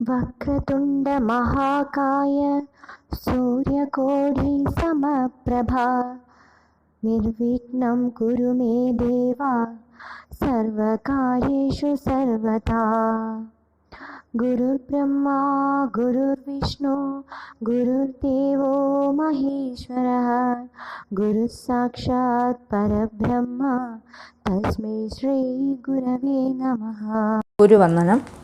वक्रतुण्डमहाकाय सूर्यकोटिसमप्रभा निर्विघ्नं कुरु मे देवा सर्वकार्येषु सर्वदा गुरुर्ब्रह्मा गुरुर्विष्णु गुरुर्देवो महेश्वरः गुरुस्साक्षात् परब्रह्म तस्मै श्रीगुरवे नमः गुरुवन्दनम्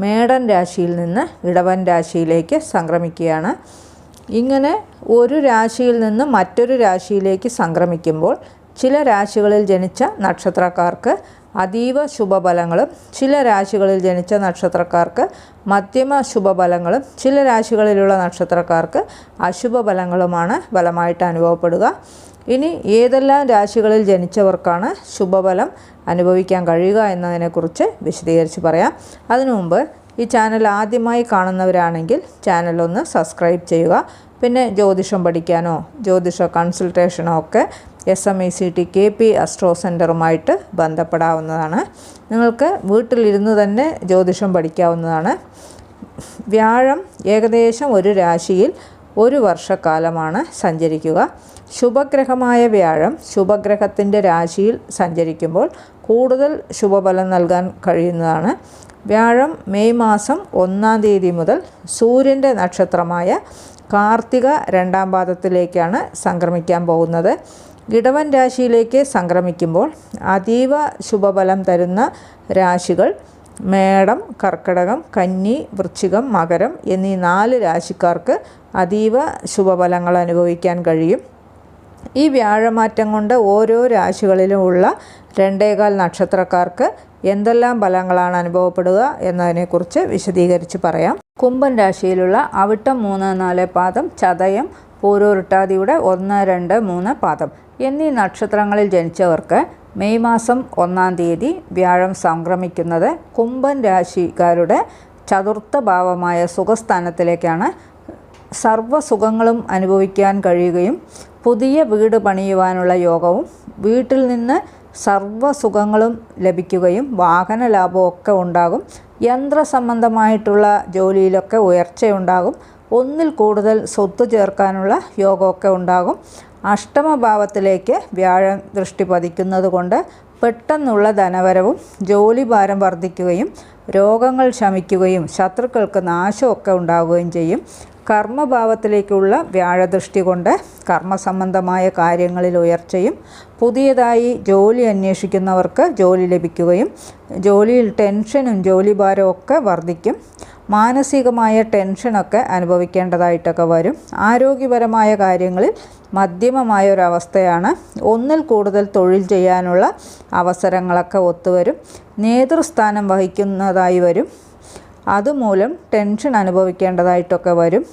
മേടൻ രാശിയിൽ നിന്ന് ഇടവൻ രാശിയിലേക്ക് സംക്രമിക്കുകയാണ്. ഇങ്ങനെ ഒരു രാശിയിൽ നിന്ന് മറ്റൊരു രാശിയിലേക്ക് സംക്രമിക്കുമ്പോൾ ചില രാശികളിൽ ജനിച്ച നക്ഷത്രക്കാർക്ക് അതീവ ശുഭഫലങ്ങളും ചില രാശികളിൽ ജനിച്ച നക്ഷത്രക്കാർക്ക് മധ്യമ ശുഭഫലങ്ങളും ചില രാശികളിലുള്ള നക്ഷത്രക്കാർക്ക് അശുഭഫലങ്ങളുമാണ് ഫലമായിട്ട് അനുഭവപ്പെടുക. ഇനി ഏതെല്ലാം രാശികളിൽ ജനിച്ചവർക്കാണ് ശുഭഫലം അനുഭവിക്കാൻ കഴിയുക എന്നതിനെക്കുറിച്ച് വിശദീകരിച്ച് പറയാം. അതിനു മുമ്പ് ഈ ചാനൽ ആദ്യമായി കാണുന്നവരാണെങ്കിൽ ചാനൽ ഒന്ന് സബ്സ്ക്രൈബ് ചെയ്യുക. പിന്നെ ജ്യോതിഷം പഠിക്കാനോ ജ്യോതിഷ കൺസൾട്ടേഷനോ ഒക്കെ S M E C T K P astro സെന്ററുമായിട്ട് ബന്ധപ്പെടാവുന്നതാണ്. നിങ്ങൾക്ക് വീട്ടിലിരുന്ന് തന്നെ ജ്യോതിഷം പഠിക്കാവുന്നതാണ്. വ്യാഴം ഏകദേശം ഒരു രാശിയിൽ ഒരു വർഷക്കാലമാണ് സഞ്ചരിക്കുക. ശുഭഗ്രഹമായ വ്യാഴം ശുഭഗ്രഹത്തിന്റെ രാശിയിൽ സഞ്ചരിക്കുമ്പോൾ കൂടുതൽ ശുഭഫലം നൽകാൻ കഴിയുന്നതാണ്. വ്യാഴം മെയ് മാസം ഒന്നാം തീയതി മുതൽ സൂര്യന്റെ നക്ഷത്രമായ കാർത്തിക രണ്ടാം പാദത്തിലേക്കാണ് സംക്രമിക്കാൻ പോകുന്നത്. ഇടവൻ രാശിയിലേക്ക് സംക്രമിക്കുമ്പോൾ അതീവ ശുഭഫലം തരുന്ന രാശികൾ മേടം കർക്കടകം കന്നി വൃശ്ചികം മകരം എന്നീ നാല് രാശിക്കാർക്ക് അതീവ ശുഭഫലങ്ങൾ അനുഭവിക്കാൻ കഴിയും. ഈ വ്യാഴമാറ്റം കൊണ്ട് ഓരോ രാശികളിലുമുള്ള രണ്ടേകാൽ നക്ഷത്രക്കാർക്ക് എന്തെല്ലാം ഫലങ്ങളാണ് അനുഭവപ്പെടുക എന്നതിനെക്കുറിച്ച് വിശദീകരിച്ച് പറയാം. കുംഭൻ രാശിയിലുള്ള അവിട്ടം മൂന്ന് നാല് പാദം ചതയം പൂരോരുട്ടാതിയുടെ ഒന്ന് രണ്ട് മൂന്ന് പാദം എന്നീ നക്ഷത്രങ്ങളിൽ ജനിച്ചവർക്ക് മെയ് മാസം ഒന്നാം തീയതി വ്യാഴം സംക്രമിക്കുന്നത് കുംഭൻ രാശിക്കാരുടെ ചതുർത്ഥ ഭാവമായ സുഖസ്ഥാനത്തിലേക്കാണ്. സർവസുഖങ്ങളും അനുഭവിക്കാൻ കഴിയുകയും പുതിയ വീട് പണിയുവാനുള്ള യോഗവും വീട്ടിൽ നിന്ന് സർവസുഖങ്ങളും ലഭിക്കുകയും വാഹന ലാഭമൊക്കെ ഉണ്ടാകും. യന്ത്ര സംബന്ധമായിട്ടുള്ള ജോലിയിലൊക്കെ ഉയർച്ചയുണ്ടാകും. ഒന്നിൽ കൂടുതൽ സ്വത്ത് ചേർക്കാനുള്ള യോഗമൊക്കെ ഉണ്ടാകും. അഷ്ടമഭാവത്തിലേക്ക് വ്യാഴം ദൃഷ്ടി പതിക്കുന്നത് കൊണ്ട് പെട്ടെന്നുള്ള ധനവരവും ജോലിഭാരം വർദ്ധിക്കുകയും രോഗങ്ങൾ ശമിക്കുകയും ശത്രുക്കൾക്ക് നാശമൊക്കെ ഉണ്ടാവുകയും ചെയ്യും. കർമ്മഭാവത്തിലേക്കുള്ള വ്യാഴദൃഷ്ടി കൊണ്ട് കർമ്മസംബന്ധമായ കാര്യങ്ങളിൽ ഉയർച്ചയും പുതിയതായി ജോലി അന്വേഷിക്കുന്നവർക്ക് ജോലി ലഭിക്കുകയും ജോലിയിൽ ടെൻഷനും ജോലിഭാരവും ഒക്കെ വർദ്ധിക്കും. മാനസികമായ ടെൻഷനൊക്കെ അനുഭവിക്കേണ്ടതായിട്ടൊക്കെ വരും. ആരോഗ്യപരമായ കാര്യങ്ങളിൽ മധ്യമമായ ഒരവസ്ഥയാണ്. ഒന്നിൽ കൂടുതൽ തൊഴിൽ ചെയ്യാനുള്ള അവസരങ്ങളൊക്കെ ഒത്തുവരും. നേതൃസ്ഥാനം വഹിക്കുന്നതായി വരും. അതുമൂലം ടെൻഷൻ അനുഭവിക്കേണ്ടതായിട്ടൊക്കെ വരും.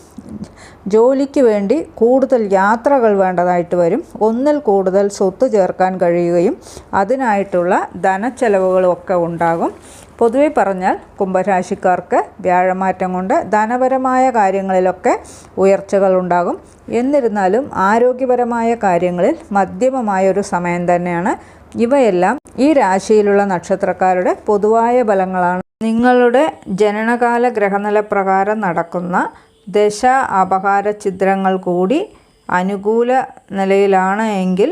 ജോലിക്ക് വേണ്ടി കൂടുതൽ യാത്രകൾ വേണ്ടതായിട്ട് വരും. ഒന്നിൽ കൂടുതൽ സ്വത്ത് ചേർക്കാൻ കഴിയുകയും അതിനായിട്ടുള്ള ധനച്ചെലവുകളും ഒക്കെ ഉണ്ടാകും. പൊതുവെ പറഞ്ഞാൽ കുംഭരാശിക്കാർക്ക് വ്യാഴമാറ്റം കൊണ്ട് ധനപരമായ കാര്യങ്ങളിലൊക്കെ ഉയർച്ചകൾ ഉണ്ടാകും. എന്നിരുന്നാലും ആരോഗ്യപരമായ കാര്യങ്ങളിൽ മധ്യമമായ ഒരു സമയം തന്നെയാണ്. ഇവയെല്ലാം ഈ രാശിയിലുള്ള നക്ഷത്രക്കാരുടെ പൊതുവായ ഫലങ്ങളാണ്. നിങ്ങളുടെ ജനനകാല ഗ്രഹനില പ്രകാരം നടക്കുന്ന ദശ അപഹാര ചിത്രങ്ങൾ കൂടി അനുകൂല നിലയിലാണ് എങ്കിൽ